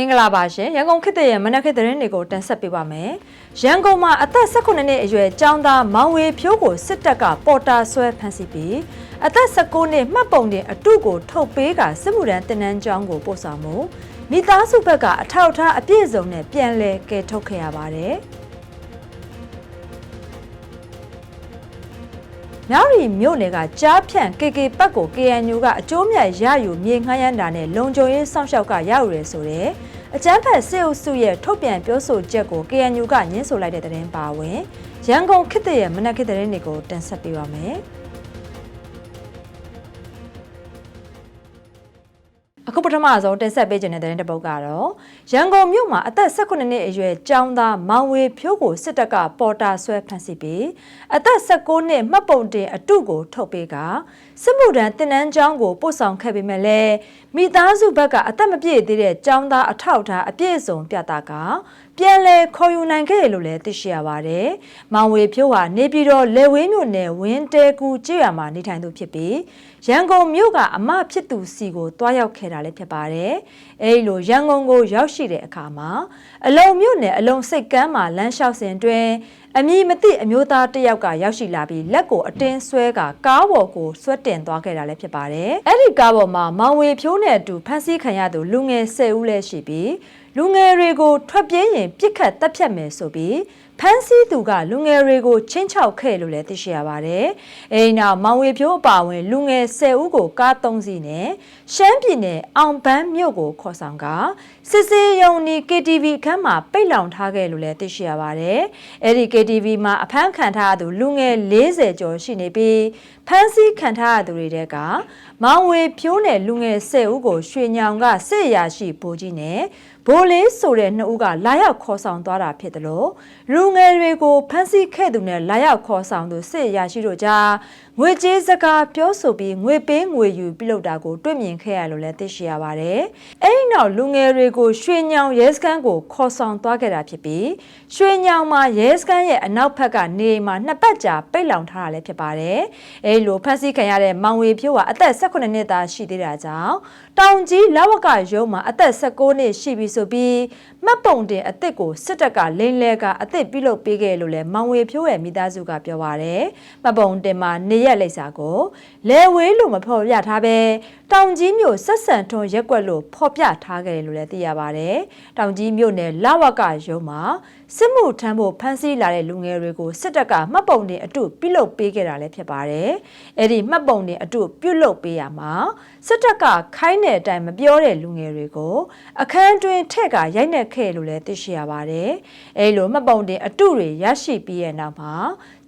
င်္ဂလာပါရှင်ရန်ကုန်ခေတ်သစ်ရဲ့မနက်ခေတ်သတင်းတွေကိုတင်ဆက်ပေးပါမယ်ရန်ကုန်မှာအသက်18နှစ်အရွယ်ကျောင်းသားမောင်ဝေဖြိုးကိုစစ်တပ်ကပေါ်တာဆွဲဖမ်းဆီးပြီးအသက်19နှစ်မှတ်ပုံတင်အတုကိုထုတ်ပေးကစစ်မှုထမ်းတင်နန်းကျောင်းကိုပို့ဆောင်မှုမိသားစုဘက်ကအထောက်အထားအပြည့်စုံနဲ့ပြန်လည်ကယ်ထုတ်ခဲ့ရပါတယ်မြောက်ရီမြို့နယ်ကကြားဖြန့် KK ပတ်ကို KNU ကအကျိုးမြတ်ရယူမြေငှားရမ်းတာနဲ့လုံခြုံရေးစောင့်ရှောက်ကရယူရဲဆိုတဲ့ အကြမ်းဖက်စစ်အုပ်စုရဲ့ထုတ်ပြန်ပြောဆိုချက်ကို KNU ကညှင်းဆိုလိုက်တဲ့သတင်းပါဝင်ရန်ကုန်ခေတ်သစ်ရဲ့မနက်ခေတ်သတင်းတွေကိုတင်ဆက်ပေးပါမယ်။ အခုပထမဆုံးတင်ဆက်ပေးခြင်းတဲ့သတင်းတစ်ပုဒ်ကတော့ရန်ကုန်မြို့မှာအသက်18နှစ်အရွယ်ကျောင်းသားမောင်ဝေဖြိုးကိုစစ်တပ်ကပေါ်တာဆွဲဖမ်းဆီးပြီးအသက်19နှစ်မှတ်ပုံတင်အတုကိုထုတ်ပေးကစစ်မှုထမ်းတင်နန်းကျောင်းကိုပို့ဆောင်ခဲ့ပေမဲ့လည်းမိသားစုဘက်ကအသက်မပြည့်သေးတဲ့ကျောင်းသားအထောက်အထားအပြည့်အစုံပြတာကပြန်လည်ခေါ်ယူနိုင်ခဲ့တယ်လို့လည်းသိရှိရပါတယ်။မောင်ဝေဖြိုးဟာနေပြည်တော်လေဝင်းမြို့နယ်ဝင်းတဲကူကျေးရွာမှာနေထိုင်သူဖြစ်ပြီး ရန်ကုန်မြို့ကအမဖြစ်သူစီကိုတွားရောက်ခဲ့တာလည်းဖြစ်ပါတယ်။အဲဒီလိုရန်ကုန်ကိုရောက်ရှိတဲ့အခါမှာအလုံမြို့နယ်အလုံစိတ်ကမ်းမှာလမ်းလျှောက်စဉ်တွင် အမည်မသိအမျိုးသားတစ်ယောက်ကရောက်ရှိလာပြီးလက်ကိုအတင်းဆွဲကကားပေါ်ကိုဆွဲတင်သွားခဲ့တာလည်းဖြစ်ပါတယ်။အဲ့ဒီကားပေါ်မှာမောင်ဝေဖြိုးနဲ့အတူဖမ်းဆီးခံရသူလူငယ်10ဦးလည်းရှိပြီးလူငယ်တွေကိုထွက်ပြေးရင်ပြစ်ခတ်တပ်ဖြတ်မယ်ဆိုပြီးဖမ်းဆီးသူကလူငယ်တွေကိုချင်းချောက်ခဲ့လို့လည်းသိရှိရပါတယ်။အဲဒီနောက်မောင်ဝေဖြိုးအပါအဝင်လူငယ်10ဦးကိုကား3စီးနဲ့ ရှမ်းပြည်နယ်အောင်ပန်းမြို့ကိုခေါ်ဆောင်ကစစ်စေးရုံနီ KTV အခန်းမှာပိတ်လောင်ထားခဲ့လို့လည်းသိရှိရပါတယ်။အဲဒီ KTV မှာအဖမ်းခံထားသူလူငယ်40ကျော်ရှိနေပြီးဖမ်းဆီးခံထားရသူတွေတဲကမောင်ဝေဖြိုးနဲ့လူငယ်10ဦးကိုရွှေညောင်ကစစ်ရရှိဗိုလ်ကြီးနဲ့ဘိုးလေးဆိုတဲ့နှစ်ဦးကလာရောက်ခေါ်ဆောင်သွားတာဖြစ်တယ်လို့လူငယ်တွေကိုဖမ်းဆီးခဲ့သူနဲ့လာရောက်ခေါ်ဆောင်သူစစ်ရရှိတို့ကြား ငွေကြေးစကားပြောဆိုပြီးငွေပေးငွေယူပြုလုပ်တာကိုတွေ့မြင်ခဲ့ရလို့လည်းသိရှိရပါတယ်။အဲဒီနောက်လူငယ်တွေကိုရွှေညောင်ရဲစခန်းကိုခေါ်ဆောင်သွားခဲ့တာဖြစ်ပြီးရွှေညောင်မှာရဲစခန်းရဲ့အနောက်ဘက်ကနေမှာနှစ်ပတ်ကြာပိတ်လောင်ထားတာလည်းဖြစ်ပါတယ်။အဲဒီလိုဖမ်းဆီးခံရတဲ့မောင်ဝေဖြိုးကအသက်18နှစ်သားရှိသေးတာကြောင့်တောင်ကြီးလဝကရုံးမှာအသက်16နှစ်ရှိပြီဆိုပြီးမှတ်ပုံတင်အစ်စ်ကိုစစ်တပ်ကလိန်လဲကအစ်စ်ပြုလုပ်ပေးခဲ့လို့လည်းမောင်ဝေဖြိုးရဲ့မိသားစုကပြောပါတယ်။မှတ်ပုံတင်မှာနေရက်လိပ်စာကိုလဲဝေးလို့မဖော်ပြထားပဲတောင်ကြီးမြို့ဆက်ဆန်ထွန်ရက်ကွက်လို့ဖော်ပြထားခဲ့တယ်လို့လည်းသိရပါတယ်။တောင်ကြီးမြို့နယ်လဝကရုံးမှာ စစ်မှုထမ်းဖို့ဖမ်းဆီးလာတဲ့လူငယ်တွေကိုစစ်တပ်ကမှတ်ပုံတင်အတုပြုလုပ်ပေးခဲ့တာလည်းဖြစ်ပါတယ်။အဲ့ဒီမှတ်ပုံတင်အတုပြုလုပ်ပေးရမှာစစ်တပ်ကခိုင်းတဲ့အတိုင်းမပြောတဲ့လူငယ်တွေကိုအခန်းတွင်ထက်ကရိုက်နှက်ခဲ့လို့လည်းသိရှိရပါတယ်။အဲလိုမှတ်ပုံတင်အတုတွေရရှိပြီးရဲ့နောက်မှာ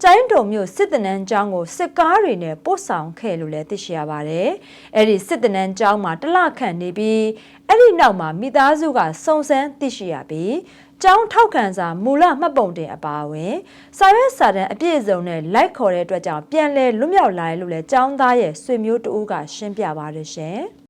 ကျိုင်းတုံမြို့စစ်တနန်းကျောင်းကိုစစ်ကားတွေနဲ့ပို့ဆောင်ခဲ့လို့လည်းသိရှိရပါတယ်။အဲဒီစစ်တနန်းကျောင်းမှာတလခန့်နေပြီးအဲ့ဒီနောက်မှာမိသားစုကစုံစမ်းသိရှိရပြီး ကျောင်းထောက်ခံစာမူလမှတ်ပုံတင်အပါအဝင်စာရွက်စာတမ်းအပြည့်အစုံနဲ့လိုက်ခေါ်တဲ့အတွက်ကြောင့်ပြန်လည်လွတ်မြောက်လာတယ်လို့လည်းကျောင်းသားရဲ့ဆွေမျိုးတဦးကရှင်းပြပါတယ်ရှင်။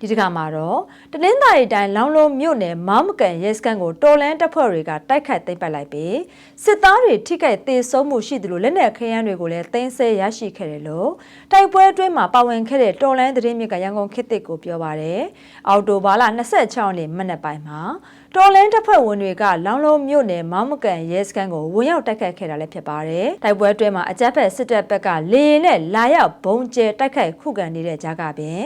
ဒီတခါမှာတော့တနင်္သာရီတိုင်းလောင်းလုံးမြို့နယ်မောင်းမကန်ရဲစခန်းကိုတော်လန်တပ်ဖွဲ့တွေကတိုက်ခိုက်သိမ်းပိုက်လိုက်ပြီးစစ်သားတွေထိခိုက်သေဆုံးမှုရှိသလိုလက်နက်ခဲယမ်းတွေကိုလည်းသိမ်းဆည်းရရှိခဲ့တယ်လို့တိုက်ပွဲအတွင်းမှာပါဝင်ခဲ့တဲ့တော်လန်သတင်းမြစ်ကရန်ကုန်ခေတ်သစ်ကိုပြောပါရယ်အော်တိုဘာလ26ရက်နေ့မနက်ပိုင်းမှာတော်လင်းတပ်ဖွဲ့ဝင်တွေကလောင်းလုံးမြို့နယ်မောင်းမကန်ရဲစခန်းကိုဝင်ရောက်တိုက်ခိုက်ခဲ့တာလည်းဖြစ်ပါတယ်။တိုက်ပွဲအတွင်းမှာအကြမ်းဖက်စစ်တပ်ဘက်ကလေရင်နဲ့လာရောက်ဘုံကျဲတိုက်ခိုက်ခုခံနေတဲ့ကြားကပင်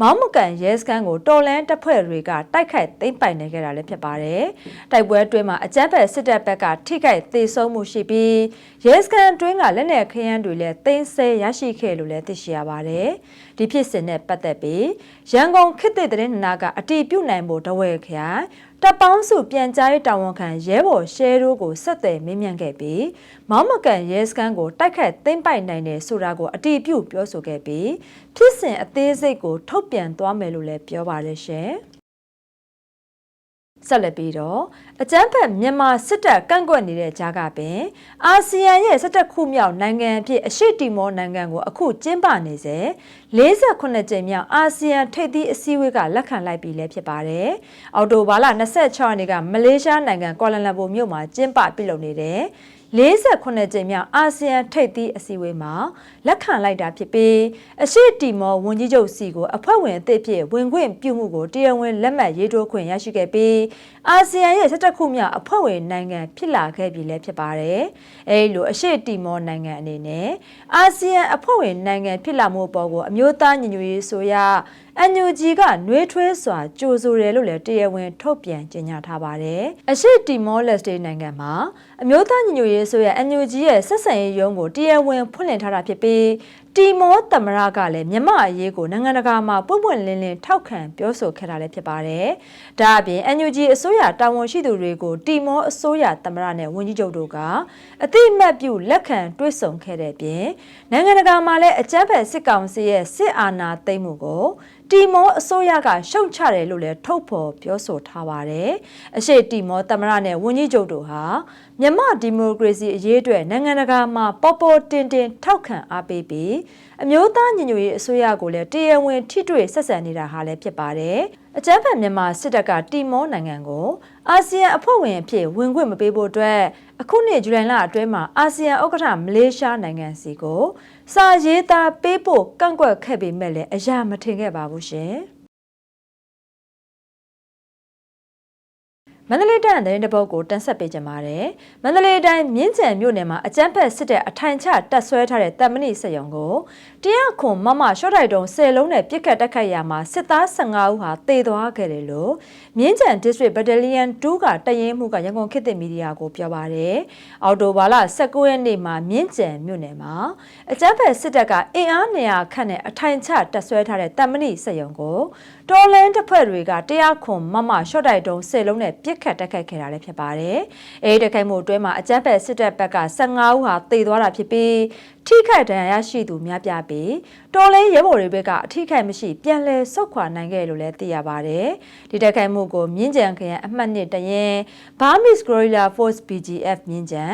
မောင်းမကန်ရဲစခန်းကိုတော်လင်းတပ်ဖွဲ့တွေကတိုက်ခိုက်သိမ်းပိုက်နေခဲ့တာလည်းဖြစ်ပါတယ်။တိုက်ပွဲအတွင်းမှာအကြမ်းဖက်စစ်တပ်ဘက်ကထိခိုက်သေဆုံးမှုရှိပြီးရဲစခန်းအတွင်းကလက်နက်ခရမ်းတွေလည်းသိမ်းဆည်းရရှိခဲ့လို့လည်းသိရှိရပါတယ်။ဒီဖြစ်စဉ်နဲ့ပတ်သက်ပြီးရန်ကုန်ခေတ်သစ်သတင်းနာကအတီးပြုတ်နိုင်ဖို့တဝဲခရိုင် တပ်ပေါင်းစုပြန်ကြားရေးတာဝန်ခံရဲဘော်ရှဲရိုးကိုဆက်သွယ်မင်းမြန်ခဲ့ပြီးမောင်းမကန်ရဲစခန်းကိုတိုက်ခတ်သိမ်းပိုက်နိုင်တယ်ဆိုတာကိုအတိအပြုပြောဆိုခဲ့ပြီးဖြစ်စဉ်အသေးစိတ်ကိုထုတ်ပြန်သွားမယ်လို့လည်းပြောပါတယ်ရှင်။ ဆက်လက်ပြီးတော့အကြမ်းဖက်မြန်မာစစ်တပ်ကန့်ကွက်နေတဲ့ကြားကပင်အာဆီယံရဲ့စစ်တပ်ခုမြောက်နိုင်ငံအဖြစ်အရှိတီမောနိုင်ငံကိုအခုကျင်းပနေစေ48ကြိမ်မြောက်အာဆီယံထိပ်သီးအစည်းအဝေးကလက်ခံလိုက်ပြီလည်းဖြစ်ပါတယ်။အော်တိုဘာလ26ရက်နေ့ကမလေးရှားနိုင်ငံကွာလာလမ်ပူမြို့မှာကျင်းပပြုလုပ်နေတဲ့ 48ကြိမ်မြောက်အာဆီယံထိပ်သီးအစည်းအဝေးမှာလက်ခံလိုက်တာဖြစ်ပြီးအရှိတီမောဝန်ကြီးချုပ်စီကိုအဖွဲ့ဝင်အသစ်ဖြစ်ဝင်ခွင့်ပြုမှုကိုတရားဝင်လက်မှတ်ရေးထိုးခွင့်ရရှိခဲ့ပြီးအာဆီယံရဲ့17ခုမြောက်အဖွဲ့ဝင်နိုင်ငံဖြစ်လာခဲ့ပြီလည်းဖြစ်ပါတယ်။အဲဒီလိုအရှိတီမောနိုင်ငံအနေနဲ့အာဆီယံအဖွဲ့ဝင်နိုင်ငံဖြစ်လာမှုအပေါ်ကိုအမျိုးသားညီညွတ်ရေးဆိုရ NUG ကနှွေးထွေးစွာကြိုဆိုတယ်လို့လည်းတရားဝင်ထုတ်ပြန်ကြေညာထားပါတယ်။အရှိတီမောလက်စတေနိုင်ငံမှာအမျိုးသားညီညွတ်ရေးဆိုရ NUG ရဲ့ဆက်ဆံရေးရုံးကိုတရားဝင်ဖွင့်လှစ်ထားတာဖြစ်ပြီးတီမောသမရကလည်းမြမအရေးကိုနိုင်ငံတကာမှာပွင့်ပွင့်လင်းလင်းထောက်ခံပြောဆိုခဲ့တာလည်းဖြစ်ပါတယ်။ဒါအပြင် NUG အစိုးရတာဝန်ရှိသူတွေကိုတီမောအစိုးရသမရနဲ့ဝန်ကြီးချုပ်တို့ကအတိအမှတ်ပြုလက်ခံတွေ့ဆုံခဲ့တဲ့ပြင်နိုင်ငံတကာမှာလည်းအကြမ်းဖက်စစ်ကောင်စီရဲ့စစ်အာဏာသိမ်းမှုကိုတီမောအစိုးရကရှုံချတယ်လို့လည်းထုတ်ဖော်ပြောဆိုထားပါတယ်။အရှိတီမောသမရနဲ့ဝန်ကြီးချုပ်တို့ဟာမြန်မာဒီမိုကရေစီအရေးအတွက်နိုင်ငံတကာမှာပေါ်ပေါ်တင်တင်ထောက်ခံအားပေးပြီးအမျိုးသားညီညွတ်ရေးအစိုးရကိုလည်းတရားဝင်ထိတွေ့ဆက်ဆံနေတာဟာလည်းဖြစ်ပါတယ်။အကြမ်းဖက်မြန်မာစစ်တပ်ကတီမောနိုင်ငံကိုအာဆီယံအဖွဲ့ဝင်အဖြစ်ဝင်ခွင့်မပေးဖို့အတွက် အခုနှစ်ဇူလိုင်လအတွင်းမှာအာဆီယံဥက္ကဋ္ဌမလေးရှားနိုင်ငံစီကိုစာရေးသားပေးဖို့ကန့်ကွက်ခဲ့ပေမဲ့လည်းအရာမထင်ခဲ့ပါဘူးရှင်။ မန္တလေးတိုင်းသတင်းတပုတ်ကိုတင်ဆက်ပေးကြပါမယ်။မန္တလေးတိုင်းမြင်းကျန်မြို့နယ်မှာအကြမ်းဖက်စစ်တဲ့အထိုင်ချတက်ဆွဲထားတဲ့တပ်မဏိစက်ရုံကိုတရားခွန်မမရှော့တိုက်တုံ10လုံးနဲ့ပြစ်ခတ်တက်ခတ်ရာမှာစစ်သား15ဦးဟာတေသွားခဲ့တယ်လို့မြင်းကျန် District Battalion 2ကတရင်မှုကရန်ကုန်ခေတ်သစ်မီဒီယာကိုပြောပါရယ်။အော်တိုဘာလ19ရက်နေ့မှာမြင်းကျန်မြို့နယ်မှာအကြမ်းဖက်စစ်တပ်ကအင်အား200ခန့်နဲ့အထိုင်ချတက်ဆွဲထားတဲ့တပ်မဏိစက်ရုံကိုတော်လန်တပ်ဖွဲ့တွေကတရားခွန်မမရှော့တိုက်တုံ10လုံးနဲ့ပြစ်ခတ်တက်ခတ်ခဲ့တာလည်းဖြစ်ပါတယ်။အဲဒီတက်ခိုက်မှုအတွင်းမှာအကြမ်းဖက်စစ်တပ်ဘက်က15ဦးဟာတေသွားတာဖြစ်ပြီးထိခိုက်ဒဏ်ရာရရှိသူများပြားပြီးတော်လဲရဲဘော်တွေဘက်ကအထိခိုက်မရှိပြန်လည်ဆုတ်ခွာနိုင်ခဲ့လို့လည်းသိရပါတယ်။ဒီတက်ခိုက်မှုကိုမြင်းကြံခရိုင်အမှတ်1တရင် Burmese Guerrilla Force BGF မြင်းကြံ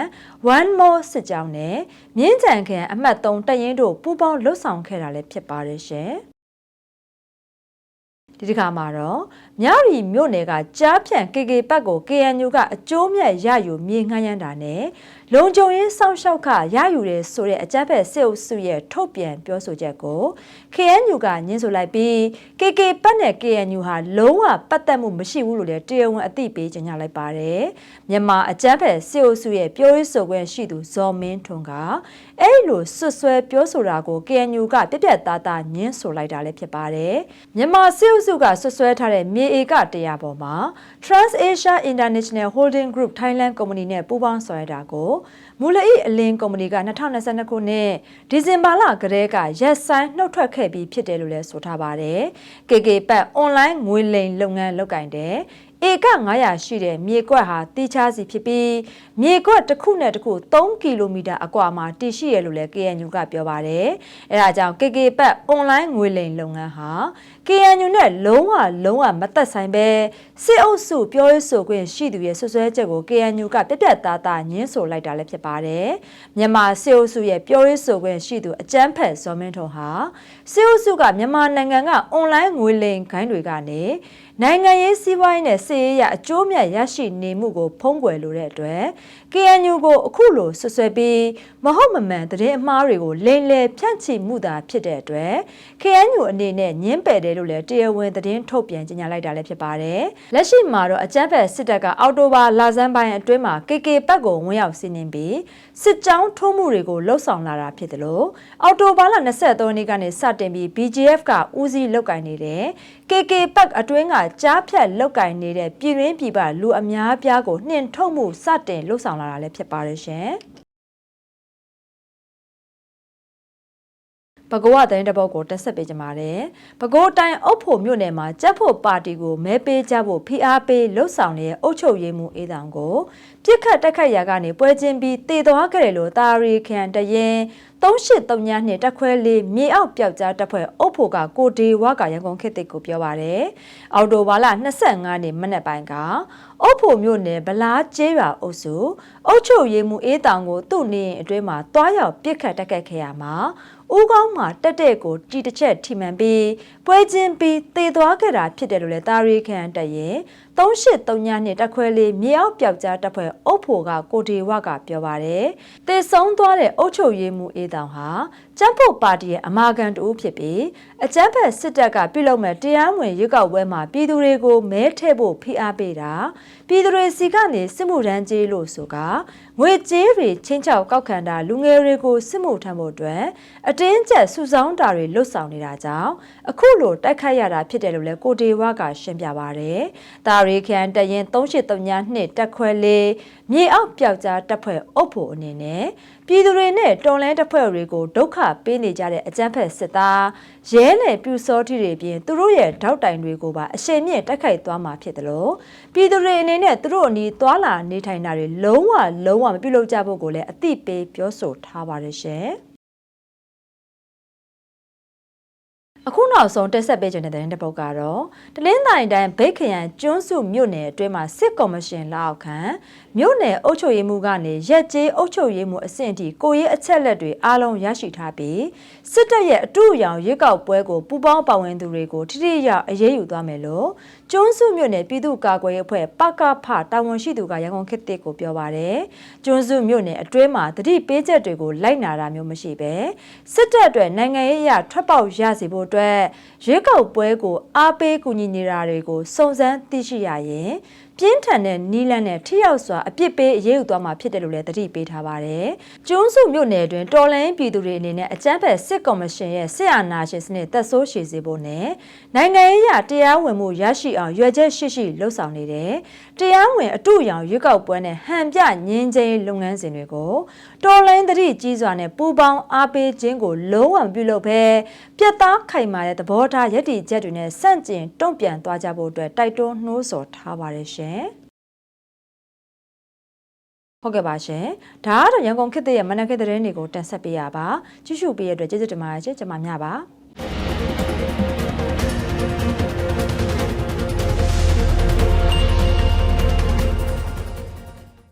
One More စစ်ကြောင်းနဲ့မြင်းကြံခရိုင်အမှတ်3တရင်တို့ပူးပေါင်းလှုပ်ဆောင်ခဲ့တာလည်းဖြစ်ပါတယ်ရှင်။ ဒီတစ်ခါမှာတော့မြရီမြို့နယ်ကကြားဖြန့် KK ပတ်ကို KNU ကအကျိုးမြတ်ရယူမြေငှမ်းရမ်းတာနဲ့လုံခြုံရေးစောင့်ရှောက်ခရယူတယ်ဆိုတဲ့အကြမ်းဖက်စစ်အုပ်စုရဲ့ထုတ်ပြန်ပြောဆိုချက်ကို KNU ကညှင်းဆိုလိုက်ပြီး KK ပတ်နဲ့ KNU ဟာလုံးဝပတ်သက်မှုမရှိဘူးလို့လည်းတရားဝင်အသိပေးကြေညာလိုက်ပါတယ်မြန်မာအကြမ်းဖက်စစ်အုပ်စုရဲ့ပြောရေးဆိုခွင့်ရှိသူဇော်မင်းထွန်းကအဲ့လိုဆွဆွဲပြောဆိုတာကို KNU ကပြက်ပြက်သားသားညှင်းဆိုလိုက်တာလည်းဖြစ်ပါတယ်မြန်မာစစ်အုပ်စုကဆွဆွဲထားတဲ့မြေဧက100ပေါ်မှာ TransAsia International Holding Group Thailand Company နဲ့ပူးပေါင်းဆောင်ရွက်တာကိုမူလ၏အလင်းကုမ္ပဏီက2022ခုနှစ်ဒီဇင်ဘာလကတည်းကရက်ဆိုင်နှုတ်ထွက်ခဲ့ပြီးဖြစ်တယ်လို့လည်းဆိုထားပါတယ်။ KK ပတ်အွန်လိုင်းငွေလိမ်လုပ်ငန်းလုပ်ကင်တဲ့ဧက900ရှိတဲ့မြေကွက်ဟာတိချစီဖြစ်ပြီးမြေကွက်တစ်ခုနဲ့တစ်ခု3ကီလိုမီတာအကွာမှာတည်ရှိရလို့လည်း KNU ကပြောပါတယ်။အဲဒါကြောင့် KK ပတ်အွန်လိုင်းငွေလိမ်လုပ်ငန်းဟာ KNU နဲ့လုံးဝလုံးဝမသက်ဆိုင်ပဲစစ်အုပ်စုပြောရေးဆိုခွင့်ရှိသူရဲ့ဆွဆွဲချက်ကို KNU ကပြက်ပြက်သားသားညှင်းဆိုလိုက်တာလည်းဖြစ်ပါတယ်။မြန်မာစစ်အုပ်စုရဲ့ပြောရေးဆိုခွင့်ရှိသူအကြမ်းဖက်ဇော်မင်းထွန်းဟာစစ်အုပ်စုကမြန်မာနိုင်ငံကအွန်လိုင်းငွေလိမ်ခိုင်းတွေကနေနိုင်ငံရေးစီးပွားရေးနဲ့စစ်ရေးရအကျိုးမြတ်ရရှိနေမှုကိုဖုံးကွယ်လိုတဲ့အတွက် KNU ကိုအခုလိုဆွဆွဲပြီးမဟုတ်မမှန်သတင်းအမှားတွေကိုလိမ်လည်ဖြန့်ချီမှုသာဖြစ်တဲ့အတွက် KNU အနေနဲ့ညင်းပယ်တယ်လို့လည်းတရားဝင်သတင်းထုတ်ပြန်ကြေညာလိုက်တာလည်းဖြစ်ပါတယ်။လက်ရှိမှာတော့အကြမ်းဖက်စစ်တပ်ကအော်တိုဘာလာဇန်ပိုင်းအတွင်းမှာ KK ပတ်ကိုဝင်ရောက်စီးနင်းပြီးစစ်ကြောင်းထိုးမှုတွေကိုလှုပ်ဆောင်လာတာဖြစ်တယ်လို့အော်တိုဘာလ23ရက်နေ့ကနေစတင်ပြီး BGF ကဦးစီးလုပ်ကိုင်နေတဲ့ KK ပတ်အတွင်းကကြားဖြတ်လောက်ကင်နေတဲ့ပြည်ရင်းပြည်ပလူအများပြားကိုနှင်ထုတ်မှုစတင်လှုပ်ဆောင်လာတာလည်းဖြစ်ပါတယ်ရှင်။ ပဲခူးဝသတင်းတပုတ်ကိုတက်ဆက်ပေးကြပါမယ်။ပဲခူးတိုင်းအုပ်ဖို့မြို့နယ်မှာကြက်ဖို့ပါတီကိုမဲပေးကြဖို့ဖိအားပေးလှုပ်ဆောင်တဲ့အုပ်ချုပ်ရေးမှူးအေးတောင်ကိုပြစ်ခတ်တက်ခတ်ရာကနေပွဲချင်းပြီးတည်သွားခဲ့တယ်လို့တာရီခန်တရင်3839နှစ်တက်ခွဲလေးမြေအောက်ပျောက်ကြားတက်ဖွဲ့အုပ်ဖို့ကကိုဒေဝကရန်ကုန်ခေတ်သစ်ကိုပြောပါရယ်။အော်တိုဘာလ25နှစ်မနက်ပိုင်းကအုပ်ဖို့မြို့နယ်ဗလားကျေးရွာအုပ်စုအုပ်ချုပ်ရေးမှူးအေးတောင်ကိုသူ့နေအိမ်အတွင်းမှာတွားရောက်ပြစ်ခတ်တက်ခတ်ခဲ့ရမှာ ဦးကောင်းမှာတက်တဲ့ကိုတီတစ်ချက်ထိမှန်ပြီးပွဲချင်းပြီးသေသွားခဲ့တာဖြစ်တယ်လို့လည်းတာရီခန်တက်ရင်3839နှစ်တက်ခွဲလေးမြေအောက်ပျောက်ကြားတပ်ဖွဲ့အုပ်ဖို့ကကိုဒီဝကပြောပါတယ်။တေဆုံးသွားတဲ့အုပ်ချုပ်ရေးမှူးအေးတောင်ဟာကျန်းဖို့ပါတီရဲ့အမာခံတူဖြစ်ပြီးအကြမ်းဖက်စစ်တပ်ကပြုလုပ်မဲ့တရားဝင်ရွေးကောက်ပွဲမှာပြည်သူတွေကိုမဲထည့်ဖို့ဖိအားပေးတာပြည်သူတွေစီကနေစစ်မှုထမ်းကြေးလို့ဆိုကငွေကြေးတွေချင်းချောက်ကောက်ခံတာလူငယ်တွေကိုစစ်မှုထမ်းဖို့အတွက်အတင်းကျပ်စုဆောင်းတာတွေလွတ်ဆောင်နေတာကြောင့်အခုလိုတိုက်ခိုက်ရတာဖြစ်တယ်လို့လည်းကိုဒေဝကရှင်းပြပါဗျ။တာရီခန်တရင်3832နှစ်တက်ခွဲလေးမြေအောက်ပျောက်ကြားတပ်ဖွဲ့အုပ်ဖို့အနေနဲ့ပြည်သူတွေနဲ့တော်လန်တပ်ဖွဲ့တွေကိုဒုက္ခပေးနေကြတဲ့အကြမ်းဖက်စစ်သားရဲနယ်ပြူစောတိတွေပြင်သူတို့ရဲ့ထောက်တိုင်တွေကိုပါအရှိန်မြင့်တိုက်ခိုက်သွားမှာဖြစ်တယ်လို့ပြည်သူတွေအနေနဲ့သူတို့အနီးသွာလာနေထိုင်တာတွေလုံးဝလုံးဝမပြုလုပ်ကြဖို့ကိုလည်းအသိပေးပြောဆိုထားပါတယ်ရှင်။ အခုနောက်ဆုံးတက်ဆက်ပေးခြင်းတဲ့တဲ့တစ်ပုတ်ကတော့တလင်းတိုင်းတိုင်းဘိတ်ခရိုင်ကျွန်းစုမြို့နယ်အတွင်းမှာစစ်ကော်မရှင်လက်အောက်ခံမြို့နယ်အုပ်ချုပ်ရေးမှူးကနေရက်ကျေးအုပ်ချုပ်ရေးမှူးအဆင့်အထိကိုရေးအချက်လက်တွေအားလုံးရရှိထားပြီးစစ်တပ်ရဲ့အတူအယောင်ရွေးကောက်ပွဲကိုပူးပေါင်းပါဝင်သူတွေကိုထိထိရောက်အရေးယူသွားမယ်လို့ကျွန်းစုမြို့နယ်ပြည်သူ့ကာကွယ်ရေးအဖွဲ့ပကဖတာဝန်ရှိသူကရန်ကုန်ခေတ်တစ်ကိုပြောပါတယ်ကျွန်းစုမြို့နယ်အတွင်းမှာတတိပေးချက်တွေကိုလိုက်နာတာမျိုးမရှိပဲစစ်တပ်အတွက်နိုင်ငံရေးအရထွက်ပေါက်ရစေဖို့အတွက်ရွေးကောက်ပွဲကိုအားပေးကူညီနေတာတွေကိုစုံစမ်းသိရှိရရင် ပြင်းထန်တဲ့နီးလန်းနဲ့ထိရောက်စွာအပြစ်ပေးအရေးယူသွားမှာဖြစ်တယ်လို့လည်းတတိပေးထားပါတယ်။ကျွန်းစုမြို့နယ်အတွင်းတော်လိုင်းပြည်သူတွေအနေနဲ့အကြမ်းဖက်စစ်ကော်မရှင်ရဲ့စစ်အာဏာရှင်စနစ်သက်ဆိုးရှည်စေဖို့နဲ့နိုင်ငံရေးအရတရားဝင်မှုရရှိအောင်ရွေချက်ရှိရှိလှုပ်ဆောင်နေတယ်။တရားဝင်အတူရောင်ရွေးကောက်ပွဲနဲ့ဟန်ပြငင်းချင်းလုပ်ငန်းစဉ်တွေကိုတော်လိုင်းတတိကြီးစွာနဲ့ပူးပေါင်းအားပေးခြင်းကိုလုံးဝမပြုလုပ်ဘဲပြတ်သားခိုင်မာတဲ့သဘောထားရည်တည်ချက်တွေနဲ့စန့်ကျင်တုံ့ပြန်သွားကြဖို့အတွက်တိုက်တွန်းနှိုးဆော်ထားပါတယ်ရှင်။ဟုတ်ကဲ့ပါရှင်။ဒါကတော့ရန်ကုန်ခေတ်သစ်ရဲ့မနက်ခင်းသတင်းတွေကိုတင်ဆက်ပေးရပါ။ကြည့်ရှုပေးရတဲ့အတွက်ကျေးဇူးတင်ပါတယ်ရှင်။ကျွန်မညပါ။